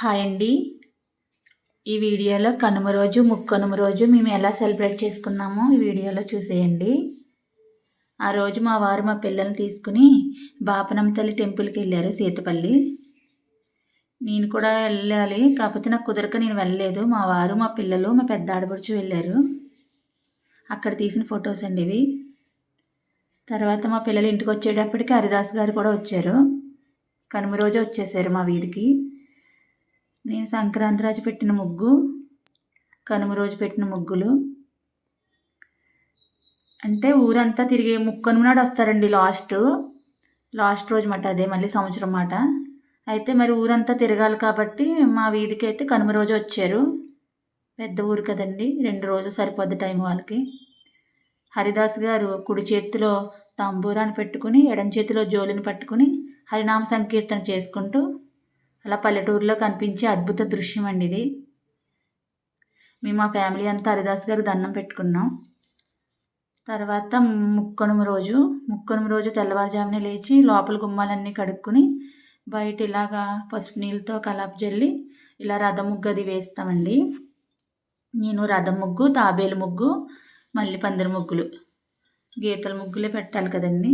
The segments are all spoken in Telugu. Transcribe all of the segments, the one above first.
హాయ్ అండి. ఈ వీడియోలో కనుమ రోజు ముక్కనుమ రోజు మేము ఎలా సెలబ్రేట్ చేసుకున్నామో ఈ వీడియోలో చూసేయండి. ఆ రోజు మా వారు మా పిల్లల్ని తీసుకుని బాపనం తల్లి టెంపుల్కి వెళ్ళారు సీతపల్లి. నేను కూడా వెళ్ళాలి కాకపోతే నాకు కుదరక నేను వెళ్ళలేదు. మా వారు మా పిల్లలు మా పెద్ద ఆడపడుచు వెళ్ళారు. అక్కడ తీసిన ఫొటోస్ అండి ఇవి. తర్వాత మా పిల్లలు ఇంటికి వచ్చేటప్పటికి హరిదాస్ గారు కూడా వచ్చారు. కనుమ రోజు వచ్చేసారు మా వీధికి. నేను సంక్రాంతి రోజు పెట్టిన ముగ్గు కనుమ రోజు పెట్టిన ముగ్గులు. అంటే ఊరంతా తిరిగి ముక్కనుమ నాడు వస్తారండి లాస్ట్. లాస్ట్ రోజు మాట అదే మళ్ళీ సంవత్సరం మాట. అయితే మరి ఊరంతా తిరగాలి కాబట్టి మా వీధికి అయితే కనుమ రోజు వచ్చారు. పెద్ద ఊరు కదండి రెండు రోజులు సరిపోద్ది టైం వాళ్ళకి. హరిదాస్ గారు కుడి చేతిలో తంబూరాన్ని పెట్టుకుని ఎడం చేతిలో జోలిని పట్టుకుని హరినామ సంకీర్తన చేసుకుంటూ అలా పల్లెటూరులో కనిపించే అద్భుత దృశ్యం అండి ఇది. మేము మా ఫ్యామిలీ అంతా హరిదాస్ గారు దండం పెట్టుకున్నాం. తర్వాత ముక్కనుమ రోజు ముక్కనుమ రోజు తెల్లవారుజామునే లేచి లోపల గుమ్మాలన్నీ కడుక్కుని బయట ఇలాగా పసుపు నీళ్ళతో కలాపు జల్లి ఇలా రథం ముగ్గు అది వేస్తామండి. నేను రథం ముగ్గు తాబేలు ముగ్గు మళ్ళీ పందిరి ముగ్గులు. గీతల ముగ్గులే పెట్టాలి కదండి.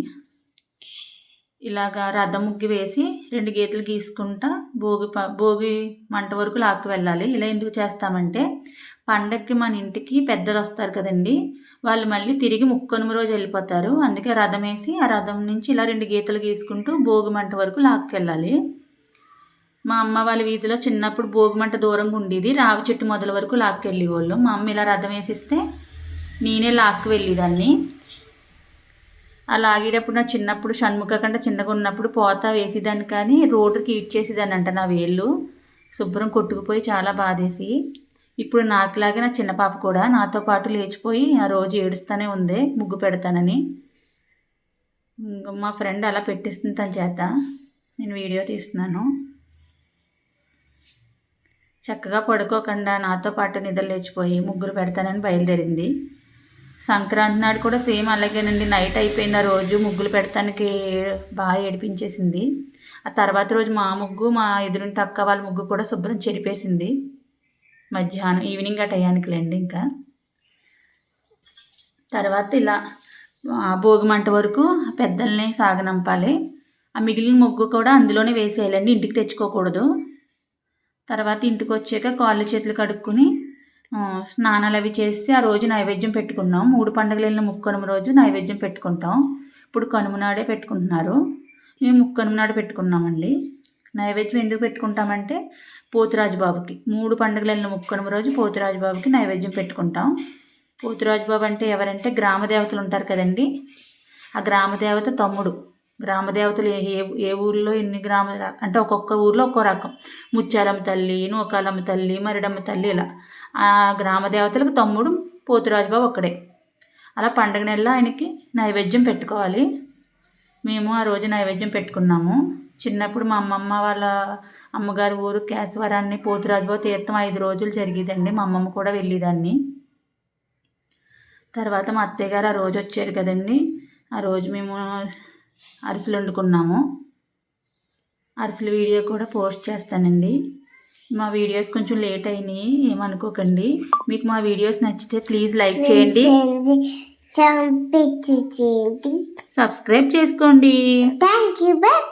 ఇలాగా రథం ముగ్గు వేసి రెండు గీతలు గీసుకుంటా భోగి ప భోగి మంట వరకు లాక్కు వెళ్ళాలి. ఇలా ఎందుకు చేస్తామంటే పండక్కి మన ఇంటికి పెద్దలు వస్తారు కదండి వాళ్ళు మళ్ళీ తిరిగి ముక్కనుమ రోజు వెళ్ళిపోతారు. అందుకే రథం వేసి ఆ రథం నుంచి ఇలా రెండు గీతలు గీసుకుంటూ భోగి మంట వరకు లాక్కెళ్ళాలి మా అమ్మ వాళ్ళ వీధిలో చిన్నప్పుడు భోగి మంట దూరంగా ఉండేది. రావి చెట్టు మొదల వరకు లాక్కెళ్ళేవాళ్ళు మా అమ్మ ఇలా రథం వేసిస్తే నేనే లాక్కి వెళ్ళేదాన్ని. అలా ఆగేటప్పుడు నా చిన్నప్పుడు షణ్ముఖ కంటే చిన్నగా ఉన్నప్పుడు పోత వేసేదాన్ని కానీ రోడ్డుకి ఇచ్చేసేదాన్ని అంట నా వేళ్ళు. శుభ్రం కొట్టుకుపోయి చాలా బాధేసి. ఇప్పుడు నాకులాగే నా చిన్న పాప కూడా నాతో పాటు లేచిపోయి ఆ రోజు ఏడుస్తూనే ఉంది ముగ్గు పెడతానని. మా ఫ్రెండ్ అలా పెట్టిస్తుంది తన చేత. నేను వీడియో తీస్తున్నాను. చక్కగా పడుకోకుండా నాతో పాటు నిద్ర లేచిపోయి ముగ్గురు పెడతానని బయలుదేరింది. సంక్రాంతి నాడు కూడా సేమ్ అలాగేనండి. నైట్ అయిపోయిన రోజు ముగ్గులు పెడతానికి బాగా ఏడిపించేసింది. ఆ తర్వాత రోజు మా ముగ్గు మా ఎదురుంటి అక్క వాళ్ళ ముగ్గు కూడా శుభ్రం చెరిపేసింది. మధ్యాహ్నం ఈవినింగ్ ఆ టయానికిలేండి ఇంకా. తర్వాత ఇలా భోగి మంట వరకు పెద్దల్ని సాగనంపాలి. ఆ మిగిలిన ముగ్గు కూడా అందులోనే వేసేయాలండి. ఇంటికి తెచ్చుకోకూడదు. తర్వాత ఇంటికి వచ్చాక కాళ్ళు చేతులు కడుక్కొని స్నానాలు అవి చేసి ఆ రోజు నైవేద్యం పెట్టుకున్నాం. మూడు పండుగలు వెళ్ళిన ముక్కనుమ రోజు నైవేద్యం పెట్టుకుంటాం. ఇప్పుడు కనుమ నాడే పెట్టుకుంటున్నారు. మేము ముక్కనుమ నాడు పెట్టుకున్నామండి. నైవేద్యం ఎందుకు పెట్టుకుంటామంటే పోతురాజు బాబుకి. మూడు పండుగలు వెళ్ళిన ముక్కనుమ రోజు పోతురాజు బాబుకి నైవేద్యం పెట్టుకుంటాం. పోతురాజు బాబు అంటే ఎవరంటే గ్రామ దేవతలు ఉంటారు కదండి. ఆ గ్రామ దేవత తమ్ముడు. గ్రామ దేవతలు ఏ ఏ ఊళ్ళో ఎన్ని గ్రామ అంటే ఒక్కొక్క ఊర్లో ఒక్కో రకం. ముత్యాలమ్మ తల్లి నూకాలమ్మ తల్లి మరిడమ్మ తల్లి ఇలా. ఆ గ్రామ దేవతలకు తమ్ముడు పోతురాజు బాబు ఒక్కడే. అలా పండగ నెలలో ఆయనకి నైవేద్యం పెట్టుకోవాలి. మేము ఆ రోజు నైవేద్యం పెట్టుకున్నాము. చిన్నప్పుడు మా అమ్మమ్మ వాళ్ళ అమ్మగారి ఊరు కేశవరాన్ని పోతురాజుబాబు తీర్థం ఐదు రోజులు జరిగేదండి. మా అమ్మమ్మ కూడా వెళ్ళేదాన్ని. తర్వాత మా అత్తయ్య గారు ఆ రోజు వచ్చారు కదండి. ఆ రోజు మేము అరిసెలు వండుకున్నాము. అరిసెల వీడియో కూడా పోస్ట్ చేస్తానండి. మా వీడియోస్ కొంచెం లేట్ అయినాయి ఏమనుకోకండి మీకు మా వీడియోస్ నచ్చితే ప్లీజ్ లైక్ చేయండి. సబ్స్క్రైబ్ చేసుకోండి. Thank you. బాయ్.